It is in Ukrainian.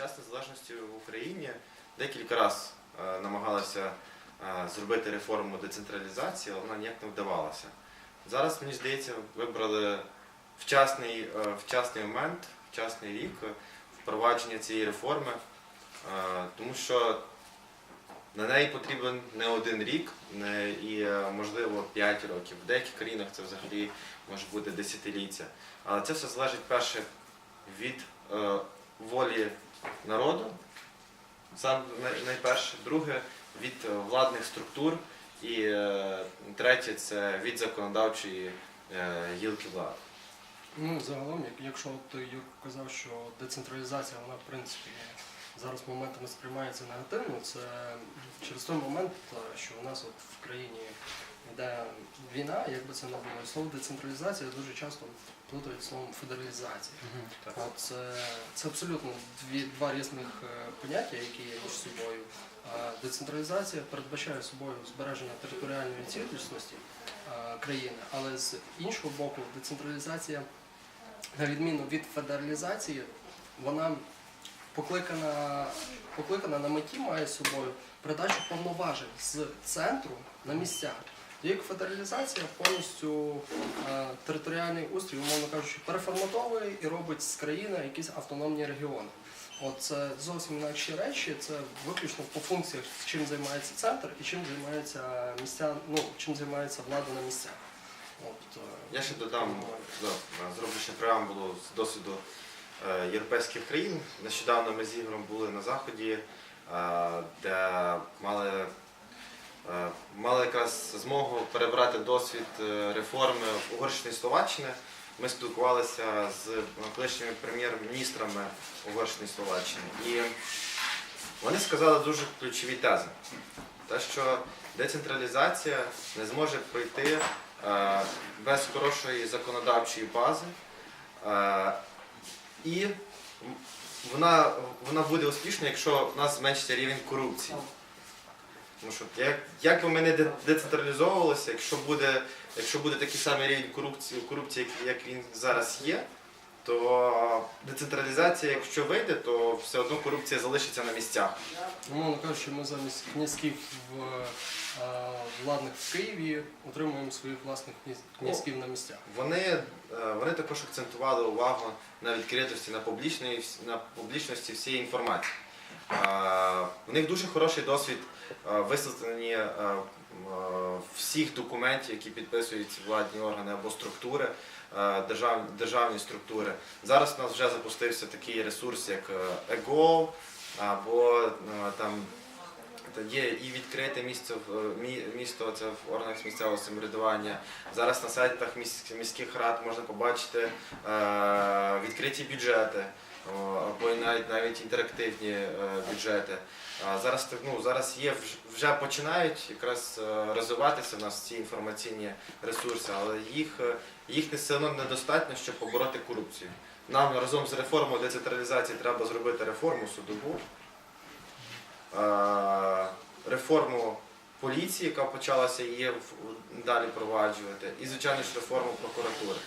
час незалежності в Україні декілька разів намагалася е, зробити реформу децентралізації, але вона ніяк не вдавалася. Зараз, мені здається, вибрали вчасний, е, вчасний момент, вчасний рік е, впровадження цієї реформи, е, тому що на неї потрібен не один рік і, е, можливо, 5 років. В деяких країнах це взагалі може бути десятиліття. Але це все залежить перше від е, волі народу, сам найперше, друге від е, владних структур, і е, третє це від законодавчої е, гілки влади. Ну, загалом, якщо от Юр казав, що децентралізація, вона в принципі зараз моментами сприймається негативно, це через той момент, е, що у нас от в країні йде війна, як би це не було. Слово децентралізація дуже часто плутають словом федералізація. От це, це абсолютно дві, два різних е, поняття, які є між собою. Децентралізація передбачає собою збереження територіальної цілісності е, країни, але з іншого боку, децентралізація, на відміну від федералізації, вона покликана, покликана на меті має собою передачу повноважень з центру на місця. Як федералізація повністю е, територіальний устрій, умовно кажучи, переформатовує і робить з країни якісь автономні регіони. От це зовсім інакші речі, це виключно по функціях, чим займається центр і чим займається місця, ну чим займається влада на місцях. От, е, Я ще додам, да, зроблю ще преамбулу з досвіду європейських країн. Нещодавно ми з Ігорем були на Заході, е, де мали, е, мали якраз змогу перебрати досвід е, реформи Угорщини і Словаччини. Ми спілкувалися з колишніми прем'єр-міністрами Угорщини і Словаччини. І вони сказали дуже ключові тези. Те, що децентралізація не зможе пройти е, без хорошої законодавчої бази. І вона, вона буде успішна, якщо в нас зменшиться рівень корупції. Тому що як, як би ми не децентралізовувалися, якщо буде, якщо буде такий самий рівень корупції, корупції, як- як він зараз є, то децентралізація, якщо вийде, то все одно корупція залишиться на місцях. Умовно кажучи, ми замість князьків в, е, владних в Києві отримуємо своїх власних князь- князьків на місцях. Вони, е, вони також акцентували увагу на відкритості, на публічної, на публічності всієї інформації. Е, У них дуже хороший досвід висвітлені е, всіх документів, які підписують владні органи або структури, е, державні структури. Зараз у нас вже запустився такий ресурс, як е, ЕГО, або е, там Є і відкрите місце в е, місто це в органах місцевого самоврядування. Зараз на сайтах міс- міських рад можна побачити е, відкриті бюджети або навіть навіть інтерактивні е, бюджети. Зараз ну зараз є вже починають якраз е, розвиватися в нас ці інформаційні ресурси, але їх е, їх не все одно недостатньо, щоб побороти корупцію. Нам разом з реформою децентралізації треба зробити реформу судову реформу поліції, яка почалася є далі впроваджувати, і звичайно ж реформу прокуратури.